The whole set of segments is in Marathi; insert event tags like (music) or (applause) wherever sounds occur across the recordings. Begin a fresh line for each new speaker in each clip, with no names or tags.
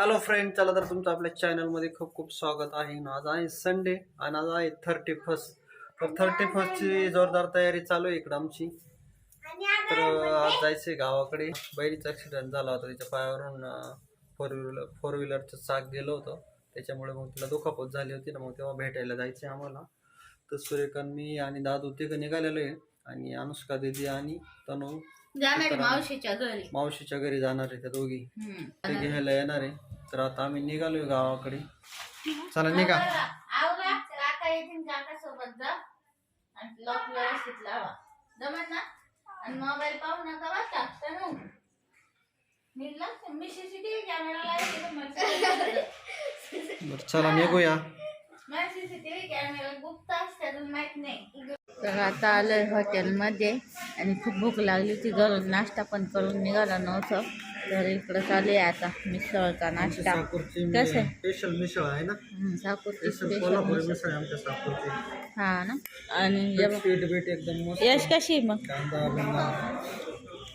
हॅलो फ्रेंड चला तर तुमचं आपल्या चॅनलमध्ये खूप खूप स्वागत आहे. आज आहे संडे आणि आज आहे थर्टी फर्स्ट तर थर्टी फर्स्टची जोरदार तयारी चालू आहे इकडं आमची. तर आज जायचं गावाकडे. बहिणीचा ॲक्सिडेंट झाला होता तिच्या पायावरून फोर व्हीलर फोर व्हीलरचं चाक गेलं होतं. त्याच्यामुळे मग तिला दुखापत झाली होती ना मग तेव्हा भेटायला जायचं आम्हाला. तर सूर्यकांत मी आणि दादू तिघं निघालेलो आहे. आणि अनुष्का दिदी आणि तनू
मावशीच्या घरी.
मावशीच्या घरी जाणार आहे त्या दोघी. ते घ्यायला येणार आहे. तर आता आम्ही निघालोय गावाकडे. चला निघा.
आवरा काका येतील काका सोबत जा. आणि लॉक व्यवस्थित लावा. जमत ना? आणि मोबाईल पाहू नका वाचा तनु. मी लक्ष मी सीसीटीव्ही कॅमेरा लावते तर मला
बरं चला निघूया.
तर आता आलोय हॉटेलमध्ये आणि खूप भूक लागली ती घरून नाश्ता पण करून निघाला नव्हतं. तर इकडं चालू आहे आता मिसळचा नाश्ता. कसं आहे?
स्पेशल मिसळ आहे ना?
साकूरची
स्पेशल कोल्हापुरी
मिसळ.
मिसळ आहे आमच्या साकूरची
हा ना? आणि हे
स्वीट बीट एकदम मस्त.
यश कशी आहे मग?
कांदा बिंदा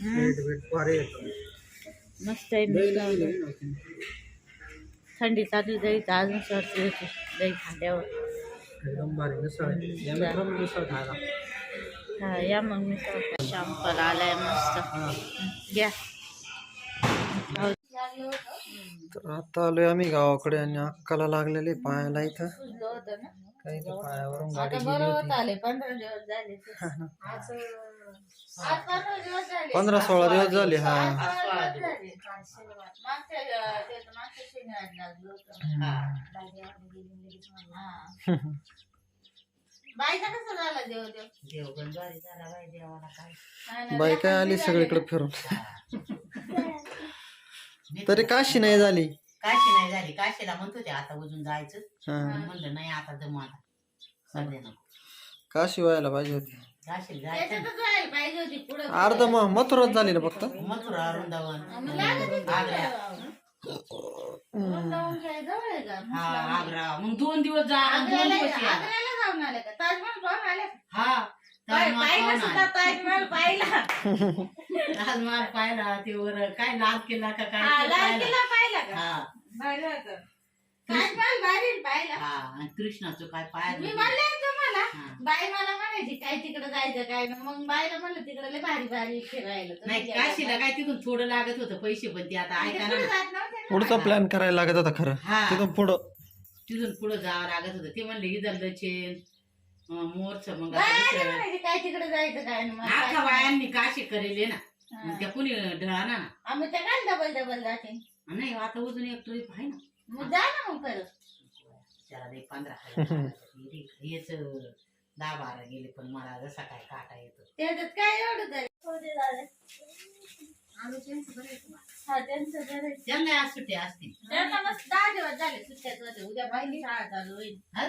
हम्म,
स्वीट बीट भारी येतं
मस्त आहे
दही
मिसळ. थंडी चालली जाईल तर अजून सरती होती. दही
भारी मिसळ आहे. या मित्रांनो मिसळ खायला.
हा या मग मिसळ. शॅम्पल आलाय मस्त.
हा.
घ्या. हो.
तर आता आलोय आम्ही गावाकडे आणि अक्काला लागलेले पायाला इथं.
सुजलं होतं ना
काही ते पायावरून गाडी गेली होती.
पंधरा दिवस झाले. आज आज पंधरा दिवस झाले.
पंधरा सोळा दिवस झाले हा.
झाले. तर. हा. नाही, नाही,
बाई काय आली सगळीकडे फिरून? तरी काशी नाही झाली.
काशी नाही झाली काशीला म्हणत होते आता अजून जायचं
हा.
म्हणलं नाही आता जमू आता. सध्या नको.
काशी व्हायला पाहिजे होती.
काशीला जायचं
त्याच्यातच राहायला पाहिजे होती पुढं
अर्ध मग मथुरात झाली ना फक्त?
मथुरा वृंदावन. आग्रा.
पुढं. वृंदावन काय जवळ आहे का?
हा आग्रा. मग दोन दिवस जा दोन
आग्र्याला
दिवस या.
आग्र्याला जाऊन आले का? ताजमहल पाहून आले का?
हा.
पाहिलं सुद्धा. ताजमहल पाहिला
ताजमहाल पाहिला ते वर काय लाल किल्ला का काय
लाल
पाहिला.
किल्ला पाहिला का
हा
पाहिलं होतं. ताजमहल भारी पाहिला
हा आणि कृष्णाचं काय
मी
पाहिलं
म्हणले ना तुम्हाला
हा.
बाई मला म्हणायची काय तिकडे जायचं काय नाही. मग बाईला म्हणलं तिकडे लय भारी भारी फिरायला
नाही काशीला. काय तिथून थोडं लागत होतं पैसे पण ते आता
ते
ऐका
पुढे
ना
जात नव्हते ना.
पुढचा प्लॅन करायला लागत होता खरं
हा
तिथून पुढं
तिथून पुढे जावं लागत होतं ते म्हणले इदल चेन मोरच मग
म्हणायची काय तिकडे जायचं काय नाही. मला
आखा
काय-
बायांनी काशी करेले ना.
हा.
मग त्या कुणी ढळा ना?
आम्ही तर काय डबल डबल जाते.
नाही आता अजून एक ट्रिप आहे ना.
मग जा ना मग परत.
त्याला ते पंधरा हजार लागले. हेच दहा बारा गेले पण मला जसा काय काटा येतो.
त्याच्यात काय एवढं तरी. हा त्यांचं बरं आहे.
त्यांना आज सुट्टी असतील
त्यांना मस्त दहा दिवस झाले सुट्ट्यात होते. उद्या पहिली शाळा चालू होईल.
हा?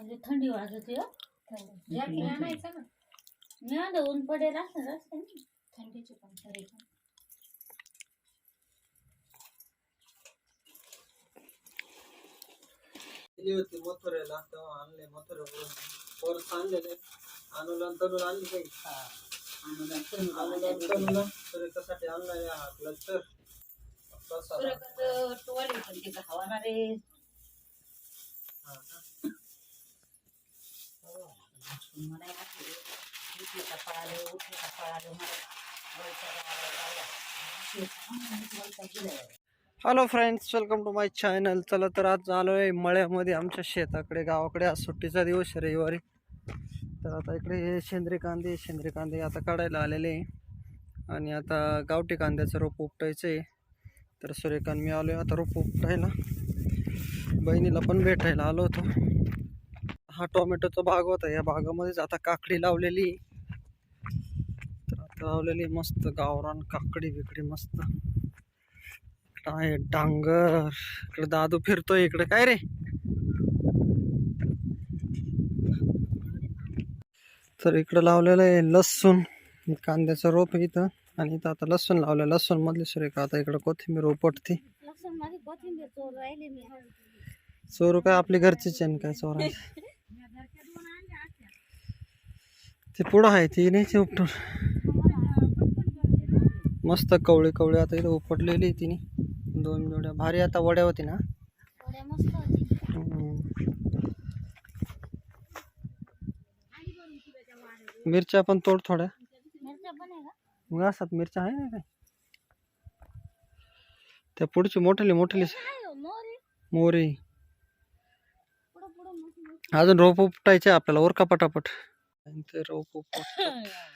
चांगली थंडी वाजते हो. मी आता ऊन पडेल असं रस्त्याने थंडीची पण तरी पण.
गेली होती मथुरेला तेव्हा आणले मथुरेवरून परत आणलेले. अनुदान तरुण आणली काही? अनुदान. तरुण. तर. कशासाठी आणलाय हा क्लस्टर
मला उठलं का पळालं, उठलं का पळालं, मला
hello friends welcome to my channel चला तर आज आलो आहे मळ्यामध्ये आमच्या शेताकडे गावाकडे. आज सुट्टीचा दिवस आहे रविवारी. तर आता इकडे हे शेंद्री कांदे सेंद्रिय कांदे आता काढायला आलेले आहे. आणि आता गावठी कांद्याचं रोप उपटायचं आहे तर सूर्यकांत मी आलो आहे आता रोप उपटायला. बहिणीला पण भेटायला आलो होतो. हा टोमॅटोचा बाग होता. या बागामध्येच आता काकडी लावलेली. तर आता लावलेली मस्त गावरान काकडी बिकडी मस्त. आहे डांगर. इकडे दादू फिरतोय इकडे. काय रे? तर इकडं लावलेलं आहे लसूण. कांद्याचं रोप आहे इथं. आणि इथं आता लसूण लावलं लसूण मधली सुरेखा. आता इकडं कोथिंबीर उपटते.
चोर
काय? आपली घरचीच आहे ना काय चोरा (laughs) ते पुढं आहे ती नाही ते उपटून. मस्त कवळे कवळे आता इथं उपटलेली तिने. दोन जोड्या. भारी आता वड्या होती ना. मिरच्या पण तोड थोड्या. मग असतात मिरच्या आहे ना काय? त्या पुढची मोठली मोठली.
हो, मोरी. मोठी
अजून रोप उपटायचे आपल्याला ओरका पटापट. ते रोप (laughs)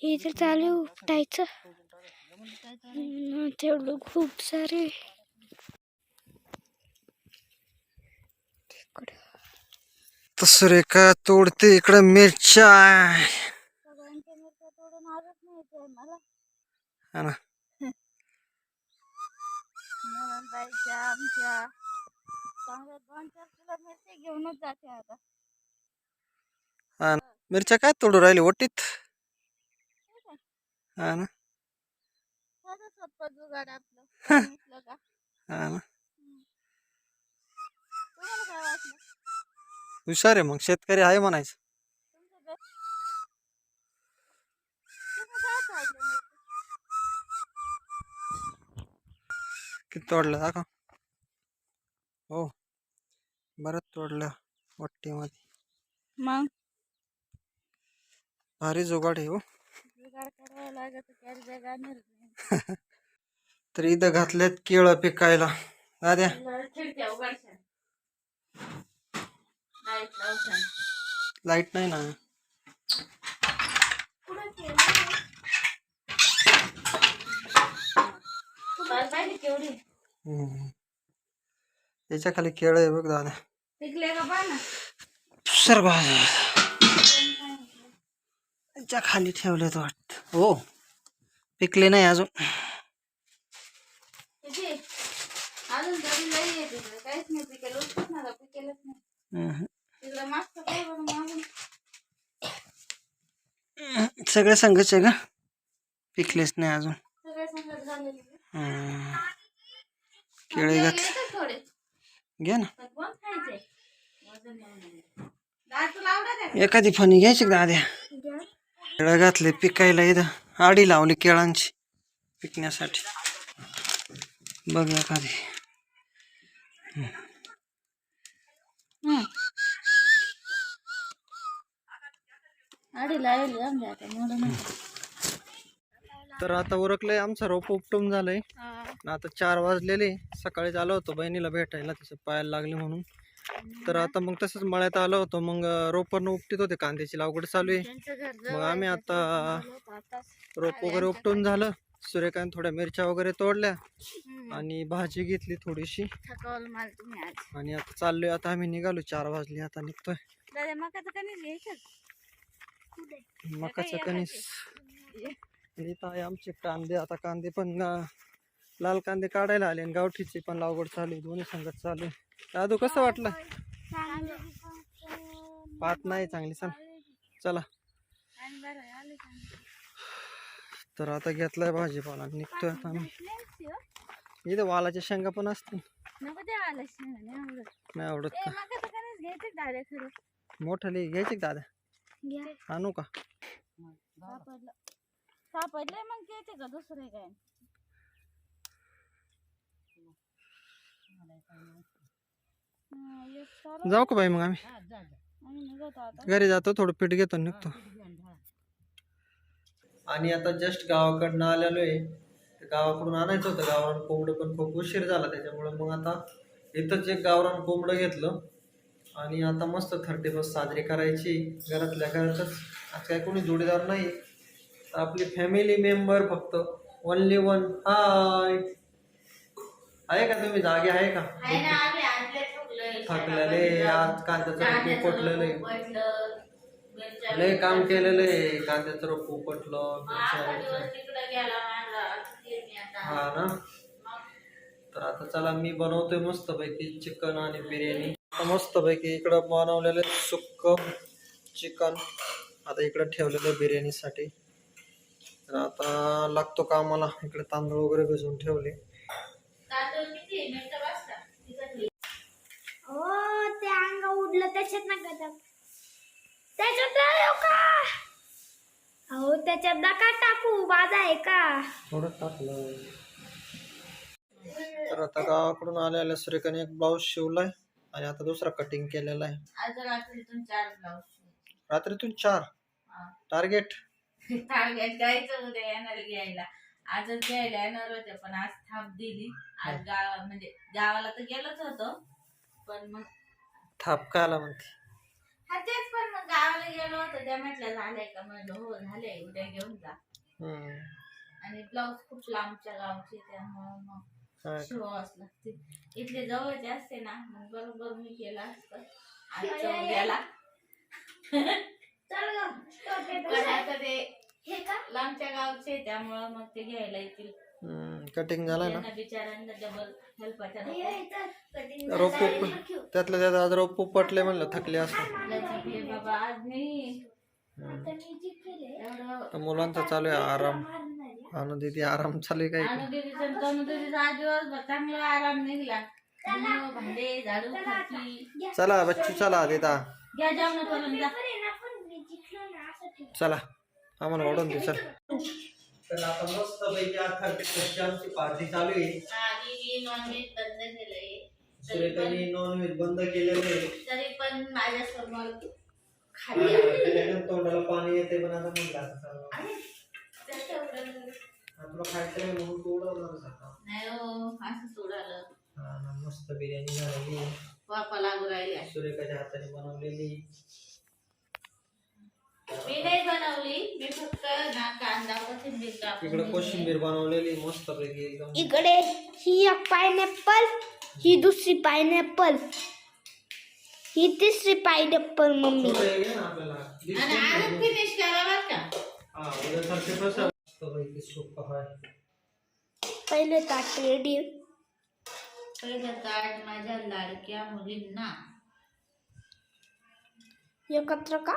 हे तर चालू उपटायचं हम्म, तेवढं खूप सारे.
तसरे का तोडते इकडं मिरच्या
सगळ्यांच्या मिरच्या तोडून आजच नाही येते मला
हा ना
नंदाईच्या आमच्या चांगल्या दोन चार किलो मिरच्या घेऊनच जाते आता
हा ना मिरच्या काय तोडू राहिली? ओटीत? हा ना
साधं सोपं जुगाड आपलं सांगितलं का
हा ना
तुम्हाला काय वाटलं?
हुशार आहे मग. शेतकरी आहे म्हणायचं
तुमचं बे- तुम्ही काय काढलं मिरच्या?
किती तोडलं दाखव. हो बरंच तोडलं वट्टीमध्ये
मग?
भारी जुगाड आहे हो.
जुगाड करावं लागत त्याला जागा नाही (laughs)
तर इथं घातल्यात केळं पिकायला. दाद्या. लाइट नाही ना
कुठं केलं काय पाहिजे केवढी.
याच्या खाली केळं आहे बघ दादा.
पिकले का पहा ना?
सर्व याच्या खाली ठेवलेत वाटत. हो. पिकले नाही अजून.
किती? अजून तरी लई आहे तिकडे. काहीच नाही पिकेल. उठत ना पिकेलच नाही.
हम्म.
तिकडे मस्त काय बरं मागून
सगळे संघच आहे का? पिकलेच नाही अजून
सगळे संगत झालेले
हम्म. केळे घात
येतात थोडे
घे ना. एखादी फणी घ्यायची का दाद्या? केळं घातले पिकायला इथं. आडी लावली केळांची पिकण्यासाठी. बघ एखादी.
हं.
तर आता उरकलंय आमचं रोप उपटून झालंय. आता चार वाजलेले सकाळी आलो होतो बहिणीला भेटायला तिच्या पायाला लागले म्हणून. तर आता मग तसंच मळ्यात आलो होतो मग रोपण उपटीत होते कांद्याची लागवड चालू आहे. मग आम्ही आता रोप वगैरे उपटून झालं सूर्यकांत थोड्या मिरच्या वगैरे तोडल्या. आणि भाजी घेतली थोडीशी. आणि आता चाललोय आता आम्ही निघालो चार वाजले आता निघतोय.
मकाचं कणीस
आमचे कांदे आता कांदे पण लाल कांदे काढायला आले आणि गावठीची पण लागवड चालू आहे. दोन्ही संगत चालू आहे. दादू कसं वाटलं? पात नाही चांगली चल चला. तर आता घेतलाय भाजीपाला निघतोय आता आम्ही. इथं वालाच्या शेंगा पण असतील.
नाही आवडत.
नाही आवडत
ए
का?
मकाचं कणीस घ्यायचं दादा?
आणू का?
सापडलं. मग घ्यायचे का? दुसरे काय हा, एक सारं
जाऊ का बाई मग आम्ही?
आम्ही निघतो आता.
घरी जातो थोडं पीठ घेतो निघतो. आणि आता जस्ट गावाकडनं आलेलो आहे तर गावाकडून आणायचं होतं गावरान कोंबडं पण खूप उशीर झाला त्याच्यामुळं मग आता इथंच एक गावरान कोंबडं घेतलं. आणि आता मस्त थर्टी फर्स्ट साजरी करायची घरातल्या घरातच. आज काय कोणी जोडीदार नाही. तर आपली फॅमिली मेंबर फक्त. ओनली वन हाय आहे का तुम्ही? जागे आहे का?
आहे ना आम्ही आणले ठेवले
थकलेले आज कांद्याचं रोप उपटलेलं. लय काम केलेलं आहे कांद्याचं रोप उपटलं हा ना? तर आता चला मी बनवतोय मस्तपैकी चिकन आणि बिर्याणी. आता मस्तपैकी इकडं बनवलेलं सुक्क चिकन. आता इकडं ठेवलेलं आहे बिर्याणीसाठी. तर आता लागतो कामाला. इकडे तांदूळ वगैरे भिजवून ठेवले.
हो ते अंग उडलं त्याच्यात नका टाक त्याच्यात का? अहो त्याच्यात नका टाकू बाधा आहे का?
थोडं टाकलं. तर आता गावाकडून आले आल्या सुरेखाने एक ब्लाऊज शिवलाय आणि आता दुसरा कटिंग केलेला आहे.
आज रात्रीतून चार ब्लाऊज
रात्रीतून चार? टार्गेट
टार्गेट जायचं उद्या येणार घ्यायला. आजच घ्यायला येणार होते पण आज थांब दिली. आज गाव म्हणजे गावाला तर गेलोच होतो पण मग
थाप कायला म्हणते
हा तेच पण मग गावाला गेलो होतो त्या म्हटलं झालंय का? म्हणलं हो झालंय उद्या घेऊन जा.
हम्म.
आणि ब्लाऊज खूप लांबच्या गावचे त्यामुळं मग
हा.
शिवावंच लागते. इथले जवळचे असते ना मग बरोबर मी केलं असतं. आजच्या उद्याला. पण आता ते
हे का
लांबच्या गावचे त्यामुळं मग ते घ्यायला येतील.
हम्म, कटिंग झालं ना?
त्यांना बिचाऱ्यांना डबल हेल्पाच्या
रोप उप- त्यातलं त्यात आज रोप उपटले म्हणलं थकले असं
बाबा आज. एवढं
तर मुलांचा चालू आहे आराम. अनु दिदी आराम चालू आहे काय
अनुदिदीचा तनुदिदीचा आज दिवसभर चांगला आराम निघला. धुणं, भांडे झाडू फरशी
चला बच्चू चला दिदा
घ्या जेवण करून जा.
चला. आम्हाला ओढून दे चल. तर आता मस्त पैकी थर्टी आमची पार्टी चालू आहे.
आणि मी नॉनव्हेज बंद केलंय. तरी
सुरेखाने
पण
नॉनव्हेज बंद केलेलं आहे.
तरी पण माझ्यासमोर खाली आहे.
त्याच्यानं तोंडाला पाणी येते पण आता म्हणलं आता चला. तुला खायचं नाही म्हणून
नाही हो असं सोडालं
हा मस्त बिर्याणी झालेली
वापा लागू राहिल्या
सुरेखाच्या हाताने बनवलेली.
मी नाही बनवली मी फक्त ना कांदा कोथिंबीर कापून
इकडे
घेतली.
कोशिंबीर बनवलेली मस्त पैकी एकदम.
इकडे ही एक पायनॅपल ही दुसरी पायनॅपल ही तिसरी पायनॅपल मम्मी.
छोटं हे घे ना आपल्याला.
आणि आज फिनिश करा बरं का?
हा उद्या थर्टी फर्स्ट मस्त पैकी सूप आहे.
पहिले ताट रेडी
पहिलं ताट माझ्या लाडक्या मुलींना.
एकत्र का?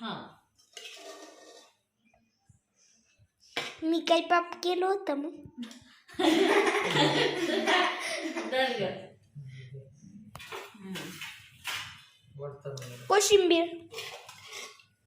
हा.
मी काही पाप केलं होतं मग.
ग.
कोशिंबीर.